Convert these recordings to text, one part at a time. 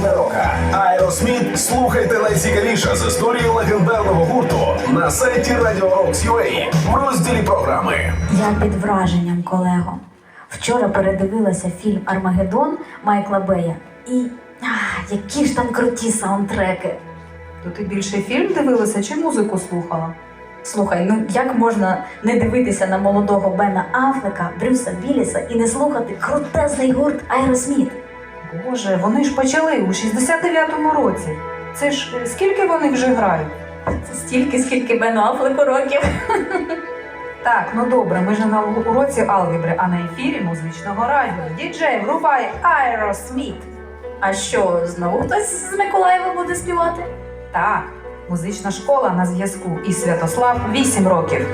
для рока. Аеросміт слухайте найцікавіше з історії легендарного гурту на сайті Radio Rocks UA в розділі програми. Я під враженням, колего. Вчора передивилася фільм Армагеддон Майкла Бея. І а, які ж там круті саундтреки. То ти більше фільм дивилася чи музику слухала? Слухай, ну як можна не дивитися на молодого Бена Афлека, Брюса Вілліса і не слухати крутезний гурт Аеросміт? Боже, вони ж почали у 69-му році. Це ж е, скільки вони вже грають? Це стільки, скільки Бену Афлеку років. Так, ну добре, ми ж на уроці алгебри, а на ефірі музичного радіо. Діджей, врубай Aerosmith. А що, знову хтось з Миколаєва буде співати? Так, музична школа на зв'язку і Святослав 8 років.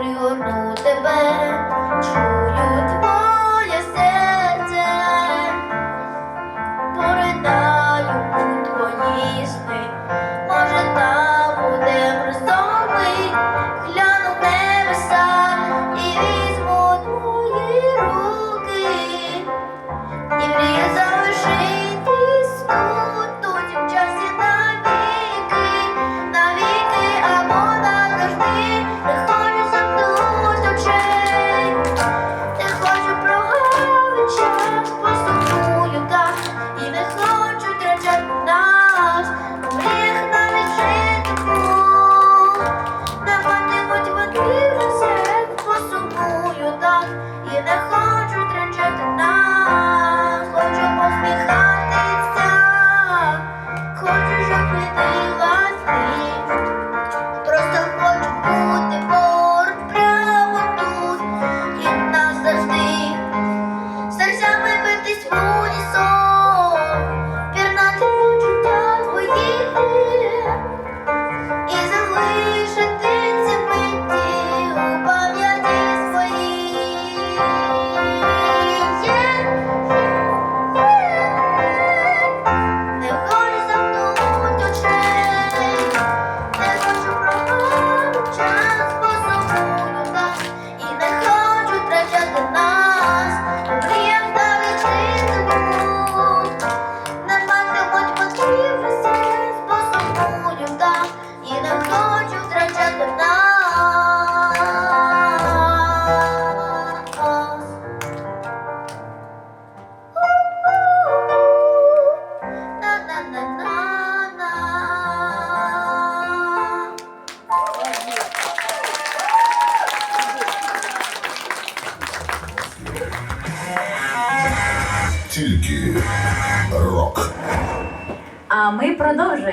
prior to Тільки рок. А ми продовжуємо.